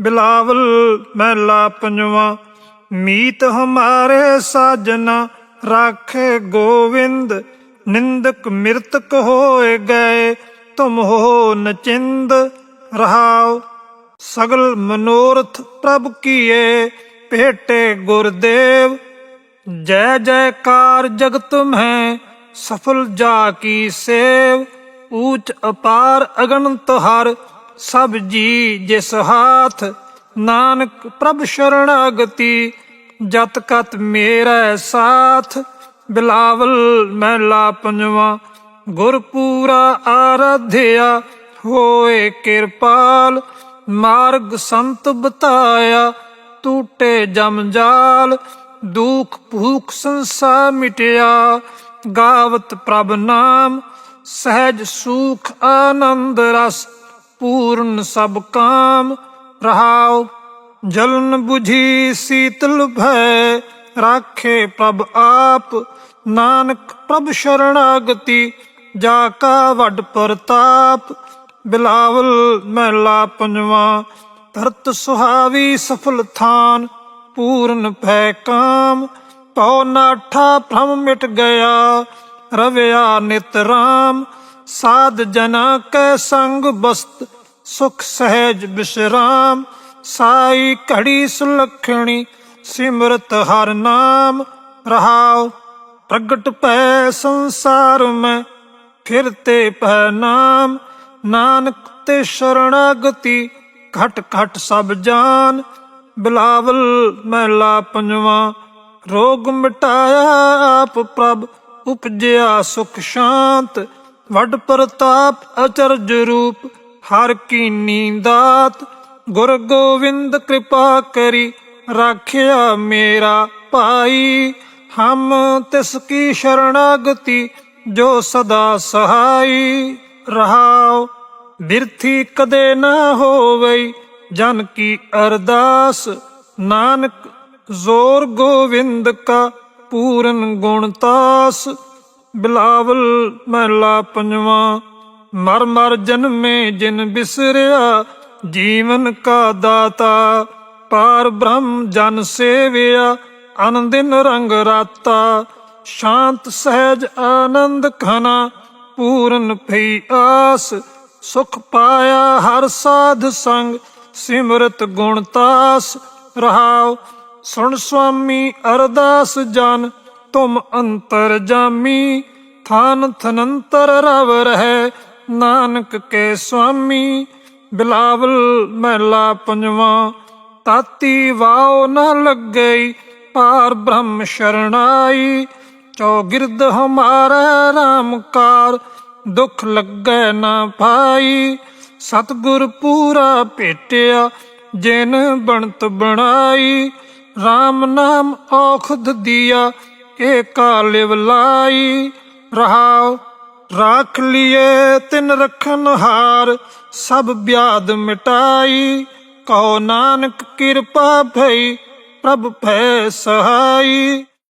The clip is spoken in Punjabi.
ਬਿਲਾਵਲ ਮਹਿਲਾ ਪੰਜਵਾ, ਮੀਤ ਹਮਾਰੇ ਸਾਜਨਾ ਰਾਖੇ ਗੋਵਿੰਦ, ਨਿੰਦਕ ਮਿਰਤਕ ਹੋਏ ਗਏ, ਤੁਮ ਹੋ ਨਚਿੰਦ, ਰਹਾਉ। ਸਗਲ ਮਨੋਰਥ ਪ੍ਰਭ ਕੀਏ, ਭੇਟੇ ਗੁਰਦੇਵ। ਜੈ ਜੈਕਾਰ ਜਗਤ ਮੈਂ ਸਫਲ ਜਾ ਕੀ ਸੇਵ। ਊਚ ਅਪਾਰ ਅਗਣਤ ਹਰ ਸਭ ਜੀ ਜਿਸ ਹਾਥ, ਨਾਨਕ ਪ੍ਰਭ ਸ਼ਰਣਾਗਤੀ ਜਤ ਕਤ ਮੇਰਾ ਸਾਥ, ਬਿਲਾਵਲ ਮਹਿਲਾ ਪੰਜਵਾ ਗੁਰਪੂਰਾ ਆਰਾਧਿਆ, ਹੋਏ ਕਿਰਪਾਲ, ਮਾਰਗ ਸੰਤ ਬਤਾਇਆ, ਟੂਟੇ ਜਮਜਾਲ ਦੁਖ ਭੂਖ ਸੰਸਾ ਮਿਟਿਆ, ਗਾਵਤ ਪ੍ਰਭ ਨਾਮ, ਸਹਿਜ ਸੁਖ ਆਨੰਦ ਰਸ ਪੂਰਨ ਸਭ ਕਾਮ ਰਹਾਉ, ਜਲਨ 부ਝੀ ਸੀਤਲ ਭੈ, ਰਾਖੇ ਪ੍ਰਭ ਆਪ, ਨਾਨਕ ਪ੍ਰਭ ਸ਼ਰਣਾਗਤੀ, ਜਾ ਕਾ ਵੱਡ ਪ੍ਰਤਾਪ, ਬਿਲਾਵਲ ਮਹਿਲਾ ਪੰਜਵਾ, ਧਰਤ ਸੁਹਾਵੀ ਸਫਲ ਥਾਨ, ਪੂਰਨ ਭੈ ਕਾਮ, ਪਉ ਨਾਠਾ ਭ੍ਰਮ ਮਿਟ ਗਿਆ, ਰਵਿਆ ਨਿਤ ਰਾਮ ਸਾਧ ਜਨਾ ਕੈ ਸੰਗ ਬਸਤ, ਸੁਖ ਸਹਿਜ ਬਿਸ਼ਰਾਮ। ਸਾਈ ਘੜੀ ਸੁਲਖਣੀ, ਸਿਮਰਤ ਹਰ ਨਾਮ। ਰਹਾਉ, ਪ੍ਰਗਟ ਪੈ ਸੰਸਾਰ ਮੈਂ ਫਿਰਤੇ ਪੈ ਨਾਮ। ਨਾਨਕ ਤੇ ਸ਼ਰਣਾਗਤੀ, ਘਟ ਘਟ ਸਭ ਜਾਨ। ਬਿਲਾਵਲ ਮਹਿਲਾ ਪੰਜਵਾ, ਰੋਗ ਮਿਟਾਇਆ ਆਪ ਪ੍ਰਭ, ਉਪਜਿਆ ਸੁਖ ਸ਼ਾਂਤ। ਵੱਡ ਪ੍ਰਤਾਪ ਅਚਰਜ ਰੂਪ ਹਰ ਕੀ ਨੀਂਦਾਤ, ਗੁਰ ਗੋਵਿੰਦ ਕਿਰਪਾ ਕਰੀ, ਰਾਖਿਆ ਮੇਰਾ ਭਾਈ। ਹਮ ਤਿਸ ਕੀ ਸ਼ਰਣਾਗਤੀ, ਜੋ ਸਦਾ ਸਹਾਈ। ਰਹਾਉ, ਬਿਰਥੀ ਕਦੇ ਨਾ ਹੋਵਈ, ਜਨ ਕੀ ਅਰਦਾਸ। ਨਾਨਕ, ਜ਼ੋਰ ਗੋਵਿੰਦ ਕਾ ਪੂਰਨ ਗੁਣਤਾਸ ਬਿਲਾਵਲ ਮਹਿਲਾ ਪੰਜਵਾ, ਮਰ ਮਰ ਜਨਮੇ ਜਿਨ ਬਿਸਰਿਆ, ਜੀਵਨ ਕਾ ਦਾਤਾ, ਪਾਰ ਬ੍ਰਹਮ ਜਨ ਸੇਵਿਆ, ਅਨੰਦਿਨ ਰੰਗ ਰਾਤਾ, ਸ਼ਾਂਤ ਸਹਿਜ ਆਨੰਦ ਖਨਾ ਪੂਰਨ ਭਈ ਆਸ, ਸੁਖ ਪਾਇਆ ਹਰ ਸਾਧ ਸੰਗ, ਸਿਮਰਤ ਗੁਣਤਾਸ ਰਹਾਉ, ਸੁਣ ਸੁਆਮੀ ਅਰਦਾਸ ਜਨ ਤੁਮ ਅੰਤਰ ਜਾਮੀ, ਥਾਨ ਥਨੰਤਰ ਰਵ ਰਹਿ, ਨਾਨਕ ਕੇ ਸੁਆਮੀ। ਬਿਲਾਵਲ ਮਹਿਲਾ ਪੰਜਵਾ, ਤਾਤੀ ਵਾਉ ਨ ਲੱਗਈ, ਪਾਰ ਬ੍ਰਹਮ ਸ਼ਰਣਾਈ। ਚੌਗਿਰਦ ਹਮਾਰਾ ਰਾਮਕਾਰ ਦੁਖ ਲੱਗੈ ਨਾ ਭਾਈ। ਸਤਗੁਰ ਪੂਰਾ ਭੇਟਿਆ, ਜਿਨ ਬਣਤ ਬਣਾਈ। RAM ਨਾਮ ਔਖਦ ਦੀਆ ਏਕਾ ਲਿਵ ਲਾਈ। ਰਹਾਉ, ਰਾਖ ਲਿਏ ਤਿਨ ਰਖਨ ਹਾਰ, ਸਭ ਬਿਆਦ ਮਿਟਾਈ। ਕਹੋ ਨਾਨਕ ਕਿਰਪਾ ਭਈ, ਪ੍ਰਭ ਭੈ ਸਹਾਈ।